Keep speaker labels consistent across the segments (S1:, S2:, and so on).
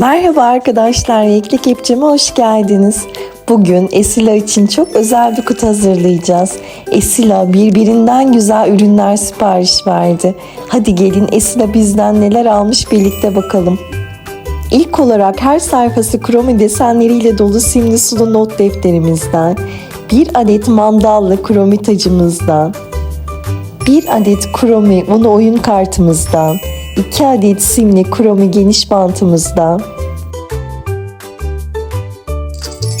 S1: Merhaba arkadaşlar, Renkli Kepçeme hoş geldiniz. Bugün Esila için çok özel bir kutu hazırlayacağız. Esila birbirinden güzel ürünler sipariş verdi. Hadi gelin Esila bizden neler almış birlikte bakalım. İlk olarak her sayfası kromi desenleriyle dolu simli sulu not defterimizden, bir adet mandallı kromi tacımızdan, bir adet kromi bunu oyun kartımızdan, 2 adet simli kromi geniş bantımızdan,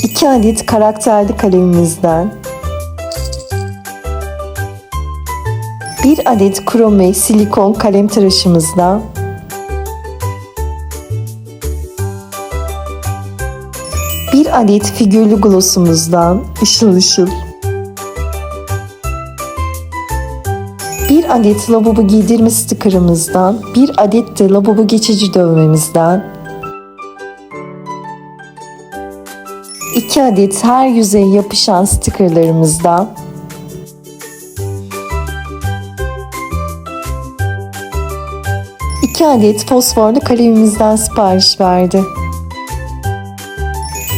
S1: 2 adet karakterli kalemimizden, 1 adet kromi silikon kalem tıraşımızdan, bir adet figürlü glossumuzdan ışıl ışıl, bir adet lavabo giydirme stickerımızdan, bir adet de lavabo geçici dövmemizden, 2 adet her yüzeye yapışan stickerlarımızdan, iki adet fosforlu kalemimizden sipariş verdi.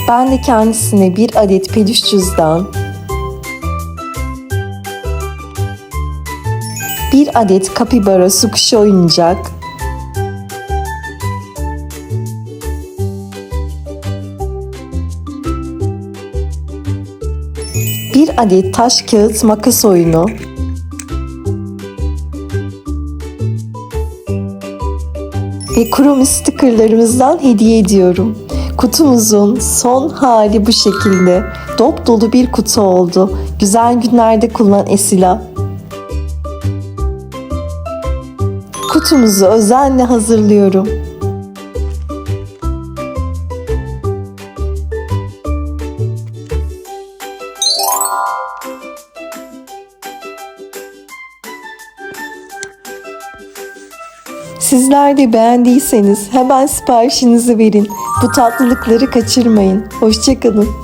S1: Ben de kendisine bir adet peluş cüzdan, bir adet kapibara su kuşu oyuncak, bir adet taş kağıt makas oyunu, ve kromi stickerlarımızdan hediye ediyorum. Kutumuzun son hali bu şekilde. Dop dolu bir kutu oldu. Güzel günlerde kullan Esila. Kutumuzu özenle hazırlıyorum. Sizler de beğendiyseniz hemen siparişinizi verin. Bu tatlılıkları kaçırmayın. Hoşçakalın.